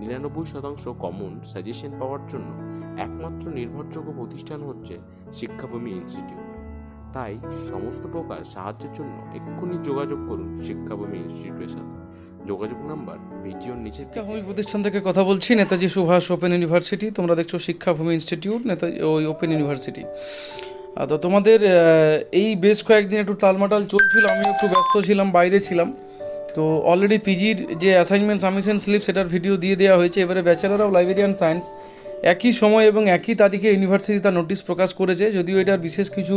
নিরানব্বই শতাংশ common suggestion পাওয়ার জন্য একমাত্র নির্ভরযোগ্য প্রতিষ্ঠান হচ্ছে শিক্ষাভূমি ইনস্টিটিউট তাই সমস্ত প্রকার সাহায্যের জন্য এক্ষুনি যোগাযোগ করুন শিক্ষাভূমি ইনস্টিটিউটের সাথে। যোগাযোগ নাম্বার ভিডিওর নিচে শিক্ষাভূমি প্রতিষ্ঠান থেকে কথা বলছি নেতাজি সুভাষ ওপেন ইউনিভার্সিটি তোমরা দেখছ শিক্ষাভূমি ইনস্টিটিউট নেতাজি ওই ওপেন ইউনিভার্সিটি তো তোমাদের এই বেশ কয়েকদিন একটু টালমাটাল চলছিল আমিও একটু ব্যস্ত ছিলাম বাইরে ছিলাম। তো অলরেডি পিজির যে অ্যাসাইনমেন্ট সাবমিশন স্লিপ সেটার ভিডিও দিয়ে দেওয়া হয়েছে। এবারে ব্যাচেলার অফ লাইব্রেরিয়ান সায়েন্স একই সময় এবং একই তারিখে ইউনিভার্সিটি তার নোটিশ প্রকাশ করেছে, যদিও এটার বিশেষ কিছু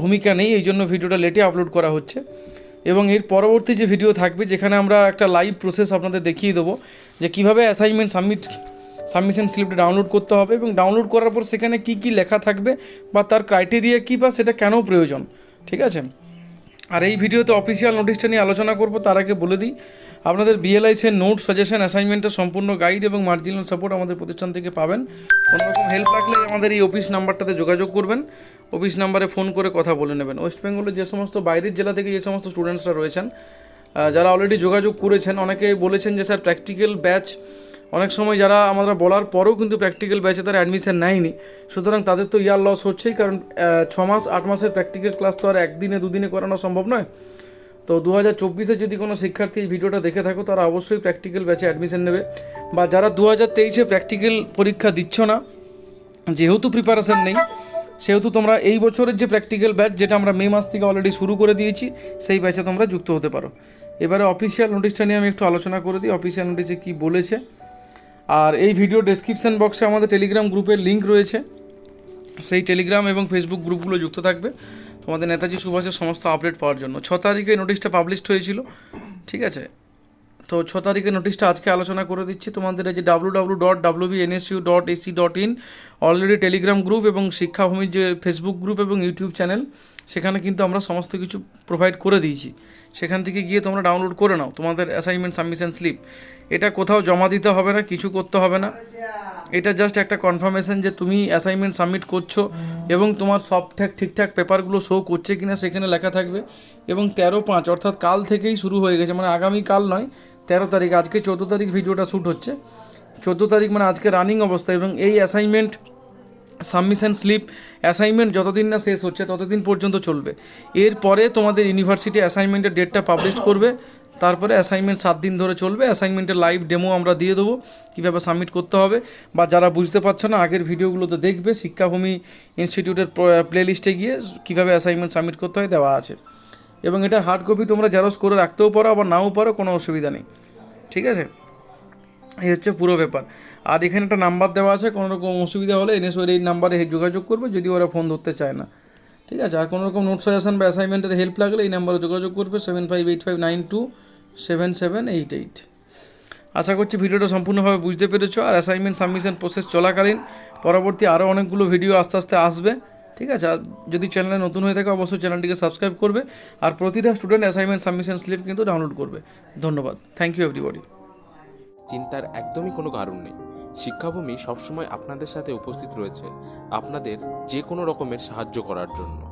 ভূমিকা নেই, এই জন্য ভিডিওটা লেটে আপলোড করা হচ্ছে। এবং এর পরবর্তী যে ভিডিও থাকবে, যেখানে আমরা একটা লাইভ প্রসেস আপনাদের দেখিয়ে দেবো, যে কীভাবে অ্যাসাইনমেন্ট সাবমিট সাবমিশন স্লিপটা ডাউনলোড করতে হবে এবং ডাউনলোড করার পর সেখানে কী কী লেখা থাকবে, বা তার ক্রাইটেরিয়া কী, বা সেটা কেন প্রয়োজন, ঠিক আছে? আর এই ভিডিওতে অফিসিয়াল নোটিশটা নিয়ে আলোচনা করব, তার আগে বলে দিই, আপনাদের বিএলআইসের নোট সাজেশন অ্যাসাইনমেন্টের সম্পূর্ণ গাইড এবং মার্জিনাল সাপোর্ট আমাদের প্রতিষ্ঠান থেকে পাবেন। কোনো রকম হেল্প লাগলে আমাদের এই অফিস নাম্বারটাতে যোগাযোগ করবেন। অফিস নাম্বারে ফোন করে কথা বলে নেবেন। ওয়েস্ট বেঙ্গলের যে সমস্ত বাইরের জেলা থেকে যে সমস্ত স্টুডেন্টসরা রয়েছেন যারা অলরেডি যোগাযোগ করেছেন, অনেকে বলেছেন যে, স্যার প্র্যাকটিক্যাল ব্যাচ অনেক সময় যারা আমরা বলার পরেও কিন্তু প্র্যাকটিক্যাল ব্যাচে তারা অ্যাডমিশন নেয়নি। সুতরাং তাদের তো ইয়ার লস হচ্ছেই, কারণ ছ মাস, আট মাসের প্র্যাকটিক্যাল ক্লাস তো আর একদিনে, দুদিনে করানো সম্ভব নয়। তো দু হাজার চব্বিশে যদি কোনো শিক্ষার্থী এই ভিডিওটা দেখে থাকো, তারা অবশ্যই প্র্যাকটিক্যাল ব্যাচে অ্যাডমিশন নেবে। বা যারা দু হাজার তেইশে প্র্যাকটিক্যাল পরীক্ষা দিচ্ছ না, যেহেতু প্রিপারেশান নেই, সেহেতু তোমরা এই বছরের যে প্র্যাকটিক্যাল ব্যাচ যেটা আমরা মে মাস থেকে অলরেডি শুরু করে দিয়েছি, সেই ব্যাচে তোমরা যুক্ত হতে পারো। এবারে অফিসিয়াল নোটিশটা নিয়ে আমি একটু আলোচনা করে দিই অফিসিয়াল নোটিশে কী বলেছে। আর এই ভিডিও ডেসক্রিপশান বক্সে আমাদের টেলিগ্রাম গ্রুপের লিঙ্ক রয়েছে। সেই টেলিগ্রাম এবং ফেসবুক গ্রুপগুলো যুক্ত থাকবে। তোমাদের নেতাজি সুভাষের সমস্ত আপডেট পাওয়ার জন্য। ছ তারিখে নোটিশটা পাবলিশড হয়েছিল। ঠিক আছে? তো ছ তারিখে নোটিশটা আজকে আলোচনা করে দিচ্ছি। তোমাদের এই যে W W dot W B dot AC dot in already Telegram group এবং শিক্ষাভূমির যে ফেসবুক গ্রুপ এবং ইউটিউব চ্যানেল সেখানে কিন্তু আমরা সমস্ত কিছু প্রোভাইড করে দিয়েছি। সেখান থেকে গিয়ে তোমরা ডাউনলোড করে নাও। তোমাদের অ্যাসাইনমেন্ট সাবমিশন স্লিপ এটা কোথাও জমা দিতে হবে না, কিছু করতে হবে না। এটা জাস্ট একটা কনফার্মেশন যে তুমি অ্যাসাইনমেন্ট সাবমিট করছ এবং তোমার সব ঠাক, ঠিকঠাক পেপারগুলো শো করছে কিনা সেখানে লেখা থাকবে। এবং তেরো পাঁচ, অর্থাৎ কাল থেকেই শুরু হয়ে গেছে মানে আগামী কাল নয়, তেরো তারিখ, আজকে চোদ্দ তারিখ ভিডিওটা শ্যুট হচ্ছে। চোদ্দ তারিখ মানে আজকে রানিং অবস্থা এবং এই অ্যাসাইনমেন্ট সাবমিশন স্লিপ অ্যাসাইনমেন্ট যতদিন না শেষ হচ্ছে ততদিন পর্যন্ত চলবে। এরপরে তোমাদের ইউনিভার্সিটি অ্যাসাইনমেন্টের ডেটটা পাবলিশ করবে। তারপরে অ্যাসাইনমেন্ট সাত দিন ধরে চলবে। অ্যাসাইনমেন্টের লাইভ ডেমো আমরা দিয়ে দেবো, কীভাবে সাবমিট করতে হবে। বা যারা বুঝতে পারছ না, আগের ভিডিওগুলোতে দেখবে, শিক্ষাভূমি ইনস্টিটিউটের প্লেলিস্টে গিয়ে কীভাবে অ্যাসাইনমেন্ট সাবমিট করতে হয় দেওয়া আছে। এবং এটা হার্ড কপি তোমরা জেরক্স করে রাখতেও পারো, আবার নাও পারো, কোনো অসুবিধা নেই। ঠিক আছে? এই হচ্ছে পুরো ব্যাপার। আর এখানে একটা নাম্বার দেওয়া আছে, কোনো রকম অসুবিধা হলে এনএসওর এই নাম্বারে যোগাযোগ করবে, যদি ওরা ফোন ধরতে চায় না। ঠিক আছে? আর কোনো রকম নোট সাজেশন বা অ্যাসাইনমেন্টের হেল্প লাগলে এই নাম্বারে যোগাযোগ করবে seven five eight five nine two seven seven eight eight আশা করছি ভিডিওটা সম্পূর্ণভাবে বুঝতে পেরেছ আর অ্যাসাইনমেন্ট সাবমিশন প্রসেস চলাকালীন। পরবর্তী আরও অনেকগুলো ভিডিও আস্তে আস্তে আসবে। ঠিক আছে? আর যদি চ্যানেলে নতুন হয়ে থাকে, অবশ্যই চ্যানেলটিকে সাবস্ক্রাইব করবে। আর প্রতিটা স্টুডেন্ট অ্যাসাইনমেন্ট সাবমিশন স্লিপ কিন্তু ডাউনলোড করবে। ধন্যবাদ। থ্যাংক ইউ এভরিবডি চিন্তার একদমই কোনো কারণ নেই। শিক্ষাভূমি সবসময় আপনাদের সাথে উপস্থিত রয়েছে। আপনাদের যে কোনো রকমের সাহায্য করার জন্য।